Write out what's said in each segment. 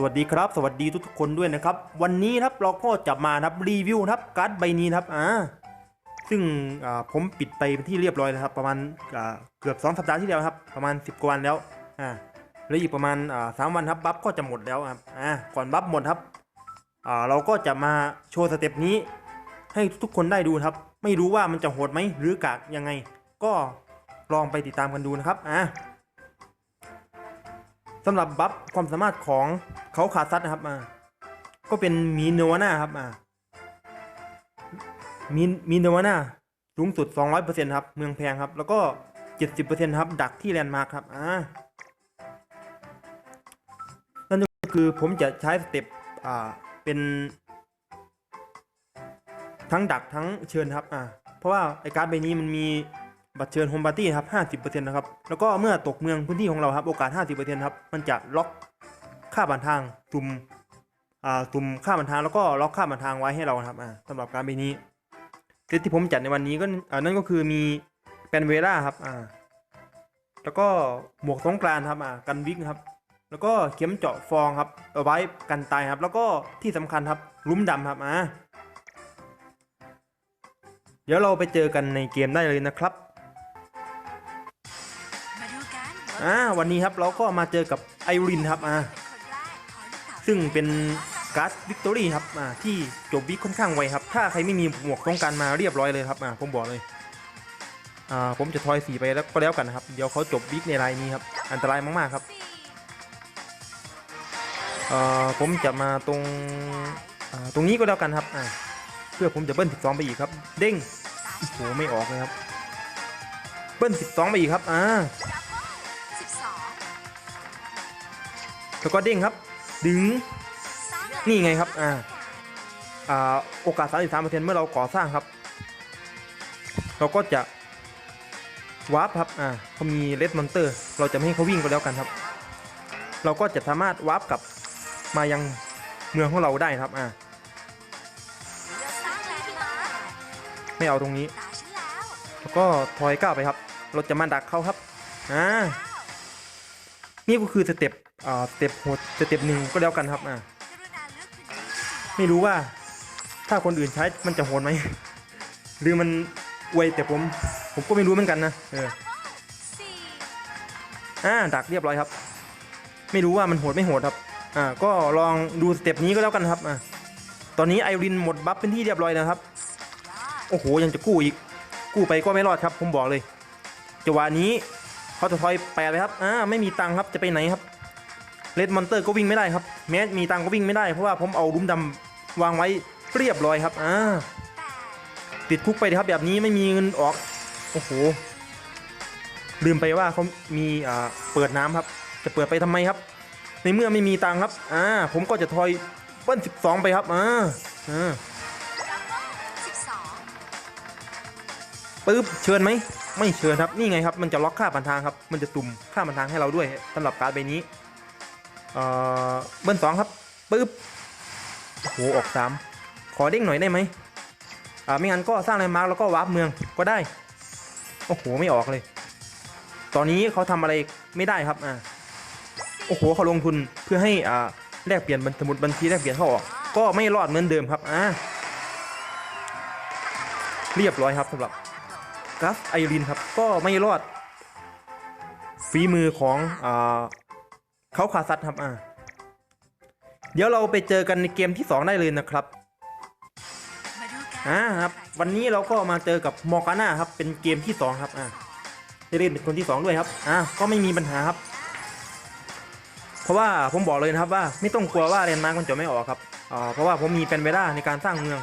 สวัสดีครับสวัสดีทุกๆคนด้วยนะครับ วันนี้ครับเราก็จะมานะครับรีวิวครับการ์ดใบนี้ครับอ่าซึ่งอ่าผมปิดไปที่เรียบร้อยแล้วครับ ประมาณอ่าเกือบ 2 สัปดาห์ที่แล้วครับ ประมาณ 10 กว่าวันแล้วอ่าแล้วอีกประมาณอ่าสามวันครับบัฟก็จะหมดแล้วครับอ่าก่อนบัฟหมดครับอ่าเราก็จะมาโชว์สเต็ปนี้ ให้ทุกคนได้ดูครับ ไม่รู้ว่ามันจะโหดไหมหรือกากยังไง ก็ลองไปติดตามกันดูนะครับอ่า สำหรับบัฟความสามารถของเขาขาซัดนะครับมา ก็เป็นมีโนวาน่าครับมามีมีโนวาน่าสูงสุด 200%ครับ เมืองแพงครับ แล้วก็ 70%ครับ ดักที่แลนด์มาร์คครับ อ่า นั่นก็คือผมจะใช้สเต็ป อ่า เป็น ทั้งดักทั้งเชิญครับ อ่า เพราะว่าไอการ์ดใบนี้มันมี บัตรเชิญโฮมปาร์ตี้ครับ 50%นะครับ แล้วก็เมื่อตกเมืองพื้นที่ของเราครับ โอกาส 50%ครับ มันจะล็อกค่าบันทางตุ่มอ่าตุ่มค่าบันทางแล้วก็ล็อกค่าบันทางไว้ให้เราครับอ่าสำหรับการใบนี้เซตที่ผมจัดในวันนี้ก็อ่านั่นก็คือมีแปนเวล่าครับอ่าแล้วก็หมวกสงกรานครับอ่ากันวิกครับ แล้วก็เข็มเจาะฟองครับเอาไว้กันตายครับ แล้วก็ที่สำคัญครับลุ้มดำครับอ่าเดี๋ยวเราไปเจอกันในเกมได้เลยนะครับ อ่าวันนี้ครับเราก็มาเจอกับไอรินครับอ่าซึ่งเป็นการ์ดวิกตอรี่ครับอ่าที่จบวิกค่อนข้างไวครับ ถ้าใครไม่มีหมวกต้องการมาเรียบร้อยเลยครับอ่าผมบอกเลยอ่าผมจะทอยสีไปแล้วก็แล้วกันนะครับ เดี๋ยวเขาจบวิกในรายนี้ครับ อันตรายมากๆครับอ่อผมจะมาตรงอ่าตรงนี้ก็แล้วกันครับอ่าเพื่อผมจะเบิ้ล12ไปอีกครับ เด้งโอ้โหไม่ออกเลยครับ เบิ้ล12ไปอีกครับอ่า แล้วก็เด้งครับ ดึง นี่ไงครับ อ่า อ่า โอกาส 33%เมื่อเราก่อสร้างครับ เราก็จะวาร์ปครับ อ่าเขามีเลดมอนเตอร์ เราจะไม่ให้เขาวิ่งก็แล้วกันครับ เราก็จะสามารถวาร์ปกลับมายังเมืองของเราได้ครับ อ่า ไม่เอาตรงนี้ แล้วก็ทอยก้าวไปครับ เราจะมาดักเขาครับ อ่า นี่ก็คือสเต็ป อ่าเต็ปหดสเต็ปหนึ่งก็แล้วกันครับอ่าไม่รู้ว่าถ้าคนอื่นใช้มันจะโหดไหมหรือมันอวยแต่ผมผมก็ไม่รู้เหมือนกันนะเอออ่าดักเรียบร้อยครับ ไม่รู้ว่ามันโหดไม่โหดครับอ่าก็ลองดูสเต็ปนี้ก็แล้วกันครับอ่าตอนนี้ไอรินหมดบัฟเป็นที่เรียบร้อยแล้วครับ โอ้โหยังจะกู้อีก กู้ไปก็ไม่รอดครับ ผมบอกเลยจังหวะนี้เขาจะทอยแปดเลยครับอ่าไม่มีตังค์ครับจะไปไหนครับ เลดมอนเตอร์ก็วิ่งไม่ได้ครับ แม้มีตังก็วิ่งไม่ได้ เพราะว่าผมเอาลุ้มดำวางไว้เรียบร้อยครับอ่าติดคุกไปครับแบบนี้ไม่มีเงินออก โอ้โห ลืมไปว่าเขามีอ่าเปิดน้ำครับ จะเปิดไปทำไมครับ ในเมื่อไม่มีตังครับอ่าผมก็จะทอยเบิ้ลสิบสองไปครับอ่าอ่าปึ๊บเชิญไหมไม่เชิญครับนี่ไงครับ มันจะล็อกค่าบันทางครับ มันจะตุ่มค่าบันทางให้เราด้วยสำหรับการ์ดใบนี้ เอ่อเบิ้ลสองครับปึ๊บโอ้โหออกสามขอเด้งหน่อยได้ไหมอ่าไม่งั้นก็สร้างแลนด์มาร์กแล้วก็วาร์ปเมืองก็ได้ โอ้โหไม่ออกเลย ตอนนี้เขาทำอะไรไม่ได้ครับอ่าโอ้โหเขาลงทุนเพื่อให้อ่าแลกเปลี่ยนบัญสมุดบัญชีแลกเปลี่ยนเขาออก ก็ไม่รอดเหมือนเดิมครับอ่าเรียบร้อยครับสำหรับกัสไอรินครับก็ไม่รอดฝีมือของอ่า เขาขาซัดครับอ่าเดี๋ยวเราไปเจอกันในเกมที่ 2 ได้เลยนะครับอ่าครับ วันนี้เราก็มาเจอกับมอร์กาน่าครับ เป็นเกมที่ 2 ครับอ่าได้เล่นเป็นคนที่ 2 ด้วยครับอ่าก็ไม่มีปัญหาครับ เพราะว่าผมบอกเลยนะครับว่าไม่ต้องกลัวว่าแลนด์มาร์กมันจะไม่ออกครับอ่าเพราะว่าผมมีเป็นเวลาในการสร้างเมือง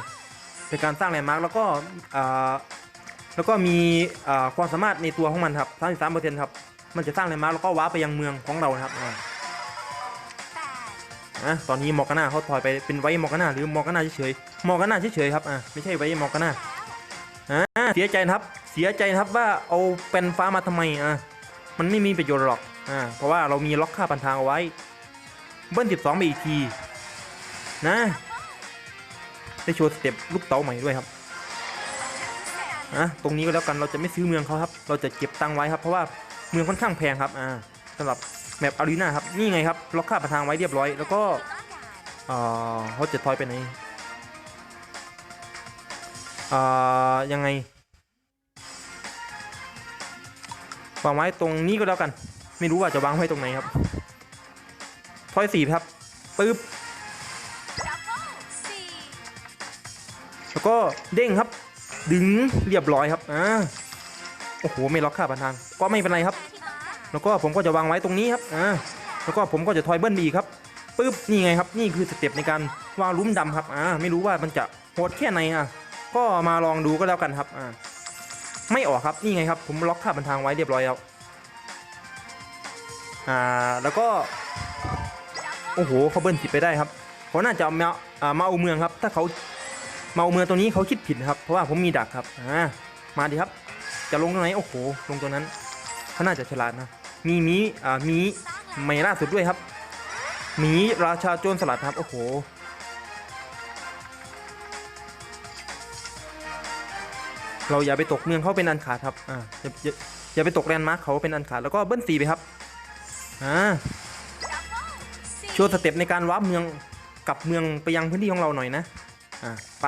ในการสร้างแลนด์มาร์กแล้วก็อ่าแล้วก็มีอ่าความสามารถในตัวของมันครับ33%ครับมันจะสร้างแลนด์มาร์กแล้วก็ว้าไปยังเมืองของเรานะครับอ่า อะตอนนี้มอร์กาน่าเขาถอยไปเป็นไว้มอร์กาน่าหรือมอร์กาน่าเฉยๆมอร์กาน่าเฉยๆครับอะไม่ใช่ไว้มอร์กาน่าอ่าเสียใจครับเสียใจครับว่าเอาเป็นฟ้ามาทำไมอะมันไม่มีประโยชน์หรอกอ่าเพราะว่าเรามีล็อกค่าปันทางเอาไว้ เบิ้ลสิบสองไปอีกทีนะได้โชว์สเต็ปลูกเต๋าใหม่ด้วยครับอะตรงนี้ก็แล้วกันเราจะไม่ซื้อเมืองเขาครับ เราจะเก็บตังค์ไว้ครับ เพราะว่าเมืองค่อนข้างแพงครับอ่าสำหรับ แมปอารีนาครับนี่ไงครับล็อกค่าประทางไว้เรียบร้อย แล้วก็ต้อนรับเอ่อเขาจะทอยไปไหนเอ่อยังไงวางไว้ตรงนี้ก็แล้วกัน ไม่รู้ว่าจะวางไว้ตรงไหนครับทอยสี่ครับปึ๊บแล้วก็เด้งครับ ดึงเรียบร้อยครับอ่าโอ้โหไม่ล็อกค่าประทางก็ไม่เป็นไรครับ แล้วก็ผมก็จะวางไว้ตรงนี้ครับอ่าแล้วก็ผมก็จะทอยเบิ้ลบีกครับปึ๊บนี่ไงครับนี่คือสเต็ปในการวางลุ้มดำครับอ่าไม่รู้ว่ามันจะโหดแค่ไหนอะก็มาลองดูก็แล้วกันครับอ่าไม่ออกครับนี่ไงครับ ผมล็อกค่าบันทางไว้เรียบร้อยแล้วอ่าแล้วก็โอ้โหเขาเบิ้ลผิดไปได้ครับเขาน่าจะเอามาอ่ามาเอาเมืองครับ ถ้าเขามาเอาเมืองตัวนี้เขาคิดผิดครับเพราะว่าผมมีดักครับอ่ามาดิครับ จะลงตรงไหนโอ้โหลงตรงนั้นเขาน่าจะฉลาดนะ มีมีอ่ามีใหม่ล่าสุดด้วยครับหมีราชาโจรสลัดครับ โอ้โหเราอย่าไปตกเมืองเขาเป็นอันขาดครับ อ่า อย่าอย่าอย่าไปตกแลนด์มาร์คเขาเป็นอันขาด แล้วก็เบิ้ลสีไปครับ อ่าดับเบิลสี่โชว์สเต็ปในการวาร์ปเมืองกลับเมืองไปยังพื้นที่ของเราหน่อยนะ อ่า ไป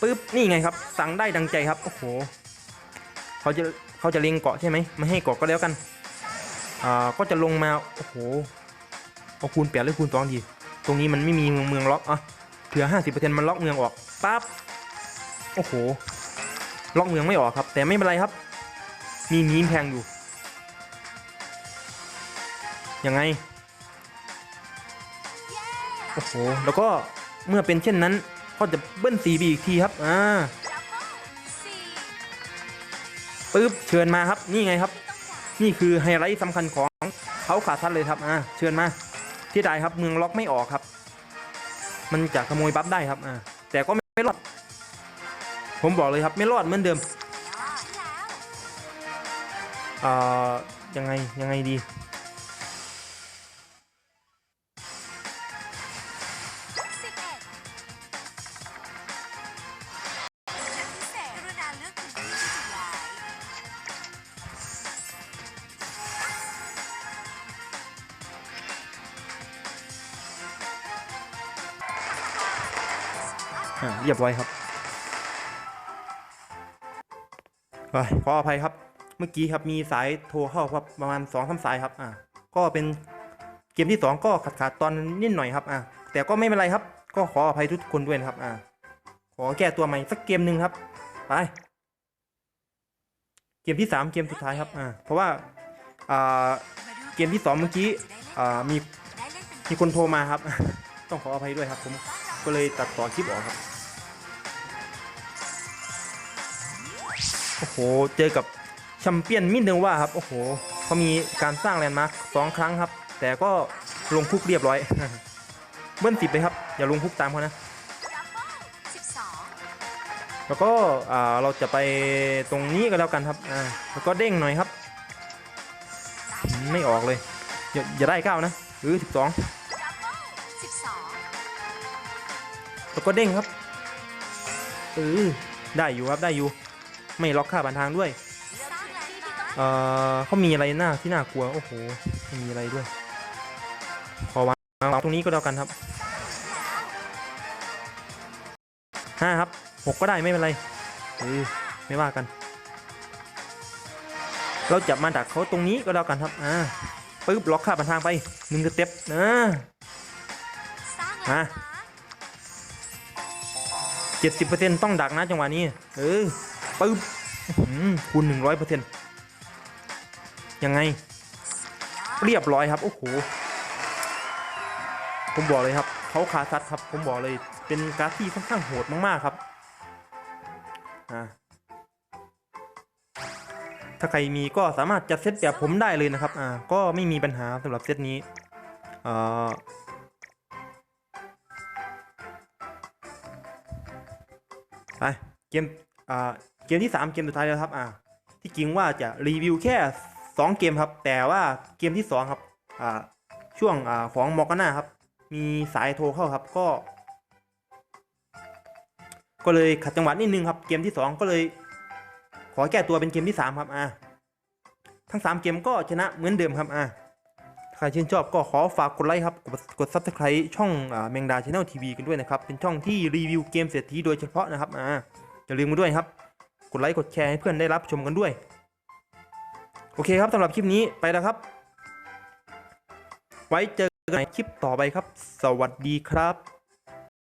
ปึ๊บ นี่ไงครับ สั่งได้ดังใจครับ โอ้โห เขาจะเขาจะเล็งเกาะใช่ไหมไม่ให้เกาะก็แล้วกัน อ่าก็จะลงมา โอ้โหเอาคูณแปดหรือคูณสองดี ตรงนี้มันไม่มีเมืองเมืองล็อกอะเผื่อห้าสิบเปอร์เซ็นต์มันล็อกเมืองออกปั๊บโอ้โห ล็อกเมืองไม่ออกครับ แต่ไม่เป็นไรครับ มีมีมแพงอยู่ ยังไง โอ้โห แล้วก็เมื่อเป็นเช่นนั้น ก็จะเบิ้ลสีบีอีกทีครับ อ่าดับเบิลสี่ปึ๊บเชิญมาครับ นี่ไงครับต้องการ นี่คือไฮไลท์สำคัญของเขาขาดทัดเลยครับอ่าเชิญมาที่ได้ครับเมืองล็อกไม่ออกครับ มันจะขโมยบัฟได้ครับอ่าแต่ก็ไม่รอด ผมบอกเลยครับไม่รอดเหมือนเดิมอดแล้วอ่ายังไงยังไงดี อ่าเรียบร้อยครับไปขออภัยครับ เมื่อกี้ครับมีสายโทรเข้าครับประมาณสองสามสายครับ อ่าก็เป็นเกมที่สองก็ขาดขาดตอนนิดหน่อยครับ อ่าแต่ก็ไม่เป็นไรครับ ก็ขออภัยทุกคนด้วยนะครับ อ่าขอแก้ตัวใหม่สักเกมหนึ่งครับ ไป เกมที่สามเกมสุดท้ายครับ อ่าเพราะว่า อ่า เกมที่สองเมื่อกี้ อ่า มี มีคนโทรมาครับ ต้องขออภัยด้วยครับผม ก็เลยตัดต่อคลิปออกครับ โอ้โห เจอกับแชมเปี้ยนมิดเนว่าครับ โอ้โหเขามีการสร้างแลนด์มาร์คสองครั้งครับ แต่ก็ลงคุกเรียบร้อย เบิ้ลติดไปครับ อย่าลงคุกตามเขานะ แล้วก็เราจะไปตรงนี้ก็แล้วกันครับแล้วก็เด้งหน่อยครับ ไม่ออกเลย อย่าได้เก้านะ หรือสิบสอง แล้วก็เด้งครับเออได้อยู่ครับได้อยู่ ไม่ล็อกค่าบันทางด้วยเอ่อเขามีอะไรหน้าที่น่ากลัวโอ้โหมีอะไรด้วยขอวางตรงนี้ก็แล้วกันครับห้าครับหกก็ได้ไม่เป็นไรเออไม่ว่ากัน เราจะมาดักเขาตรงนี้ก็แล้วกันครับอ่าปึ๊บล็อกค่าบันทางไปหนึ่งสเต็ปนะสร้างแลนด์ฮะมา เจ็ดสิบเปอร์เซ็นต์ต้องดักนะจังหวะนี้ เออปึ๊บหือคูณหนึ่งร้อยเปอร์เซ็นต์ยังไง เรียบร้อยครับ โอ้โห ผมบอกเลยครับ เขาคาซัดครับ ผมบอกเลย เป็นการ์ดที่ค่อนข้างโหดมาก ๆ ครับอ่าถ้าใครมีก็สามารถจัดเซตแบบผมได้เลยนะครับ อ่า ก็ไม่มีปัญหาสำหรับเซตนี้ เอ่อ ไปเกมอ่าเกมที่ 3 เกมสุดท้ายแล้วครับอ่าที่จริงว่าจะรีวิวแค่ 2 เกมครับ แต่ว่าเกมที่ 2 ครับอ่าช่วงอ่าของมอกาน่าครับ มีสายโทรเข้าครับก็ ก็เลยขัดจังหวะนิดนึงครับ เกมที่ 2 ก็เลย ขอแก้ตัวเป็นเกมที่ 3 ครับอ่าทั้ง 3 เกมก็ชนะเหมือนเดิมครับอ่า ใครชื่นชอบก็ขอฝากกดไลค์ครับ กดกดซับสไครต์ช่องอ่าแมงดาชาแนลทีวีกันด้วยนะครับ เป็นช่องที่รีวิวเกมเศรษฐีโดยเฉพาะนะครับอ่าอย่าลืมมาด้วยครับ กดไลค์กดแชร์ให้เพื่อนได้รับชมกันด้วย โอเคครับสำหรับคลิปนี้ไปแล้วครับ ไว้เจอกันในคลิปต่อไปครับ สวัสดีครับ